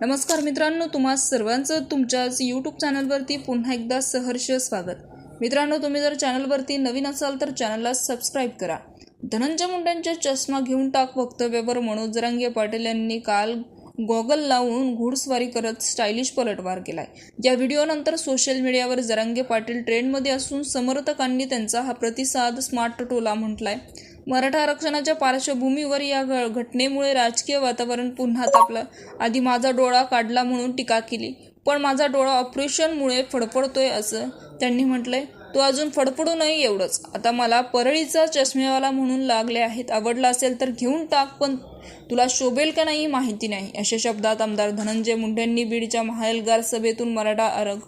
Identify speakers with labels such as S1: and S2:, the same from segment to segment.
S1: नमस्कार मित्रांनो तुम्हा सर्वांचं तुमच्याच यूट्यूब चॅनलवरती पुन्हा एकदा सहर्ष स्वागत. मित्रांनो तुम्ही जर चॅनलवरती नवीन असाल तर चॅनलला सबस्क्राईब करा. धनंजय मुंडेंच्या चष्मा घेऊन टाक वक्तव्यावर मनोज जरांगे पाटील यांनी काल गॉगल लावून घोडस्वारी करत स्टायलिश पलटवार केलाय. या व्हिडिओनंतर सोशल मीडियावर जरांगे पाटील ट्रेंडमध्ये असून समर्थकांनी त्यांचा हा प्रतिसाद स्मार्ट टोला म्हटलाय. मराठा आरक्षणाच्या पार्श्वभूमीवर या घ- घटनेमुळे राजकीय वातावरण पुन्हा तापलं. आधी माझा डोळा काढला म्हणून टीका केली. पण माझा डोळा ऑपरेशनमुळे फडफडतोय असं त्यांनी म्हटलंय. तो अजून फडफडू नाही एवढंच. आता मला परळीचा चष्मेवाला म्हणून लागले आहेत. आवडला असेल तर घेऊन टाक पण तुला शोभेल का नाही माहिती नाही. अशा शब्दात आमदार धनंजय मुंडेंनी बीडच्या महाएल्गार सभेतून मराठा आरग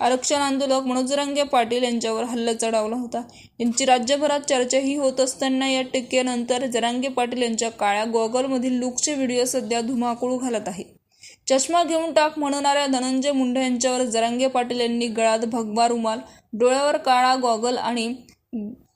S1: आरक्षण आंदोलक मनोजरंगे पाटील यांच्यावर हल्ला चढवला होता. यांची राज्यभरात चर्चाही होत असताना या टीकेनंतर जरांगे पाटील यांच्या काळ्या गॉगलमधील लुकचे व्हिडिओ सध्या धुमाकूळ घालत आहे. चष्मा घेऊन टाक म्हणणाऱ्या धनंजय मुंडे यांच्यावर जरांगे पाटील यांनी गळात भगवा रुमाल डोळ्यावर काळा गॉगल आणि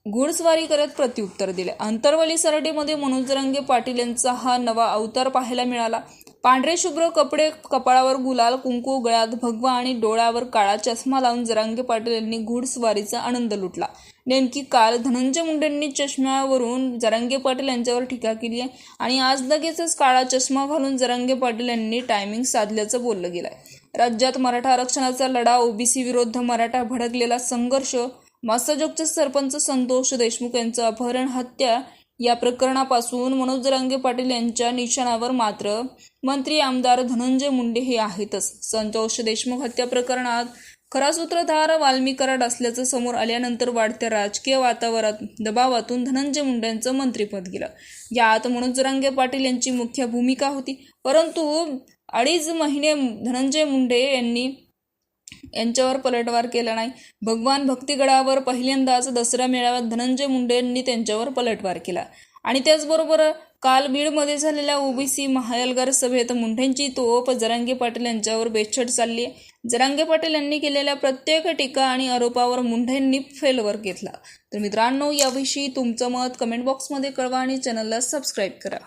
S1: घुडस्वारी करत प्रत्युत्तर दिले. अंतरवली सरडीमध्ये मनोज रंगे पाटील यांचा हा नवा अवतार पाहायला मिळाला. पांढरे शुभ्र कपडे कपाळावर गुलाल कुंकू गळ्यात भगवा आणि डोळ्यावर काळा चष्मा लावून जरांगे पाटील यांनी घुडस्वारीचा आनंद लुटला. नेमकी काल धनंजय मुंडेंनी चष्म्यावरून जरांगे पाटील यांच्यावर टीका केली आहे आणि आज लगेचच काळा चष्मा घालून जरांगे पाटील यांनी टायमिंग साधल्याचं बोललं गेलं आहे राज्यात मराठा आरक्षणाचा लढा ओबीसी विरुद्ध मराठा भडकलेला संघर्ष मासाजोगचे सरपंच संतोष देशमुख यांचं अपहरण हत्या या प्रकरणापासून मनोज जरांगे पाटील यांच्या निशाणावर मात्र मंत्री आमदार धनंजय मुंडे हे आहेतच. संतोष देशमुख हत्या प्रकरणात खरा सूत्रधार वाल्मी कराड असल्याचं समोर आल्यानंतर वाढत्या राजकीय वातावरणात दबावातून धनंजय मुंडे यांचं मंत्रिपद गेलं. यात मनोज जरांगे पाटील यांची मुख्य भूमिका होती. परंतु अडीच महिने धनंजय मुंडे यांनी यांच्यावर पलटवार केला नाही. भगवान भक्तिगडावर पहिल्यांदाच दसरा मेळाव्यात धनंजय मुंडे यांनी त्यांच्यावर पलटवार केला. आणि त्याचबरोबर काल बीडमध्ये झालेल्या ओबीसी महायलगार सभेत मुंढेंची तोप जरांगे पाटील यांच्यावर बेछट चालली आहे. जरांगे पाटील यांनी केलेल्या प्रत्येक टीका आणि आरोपावर मुंढेंनी फेलवर घेतला. तर मित्रांनो याविषयी तुमचं मत कमेंट बॉक्समध्ये कळवा आणि चॅनलला सबस्क्राईब करा.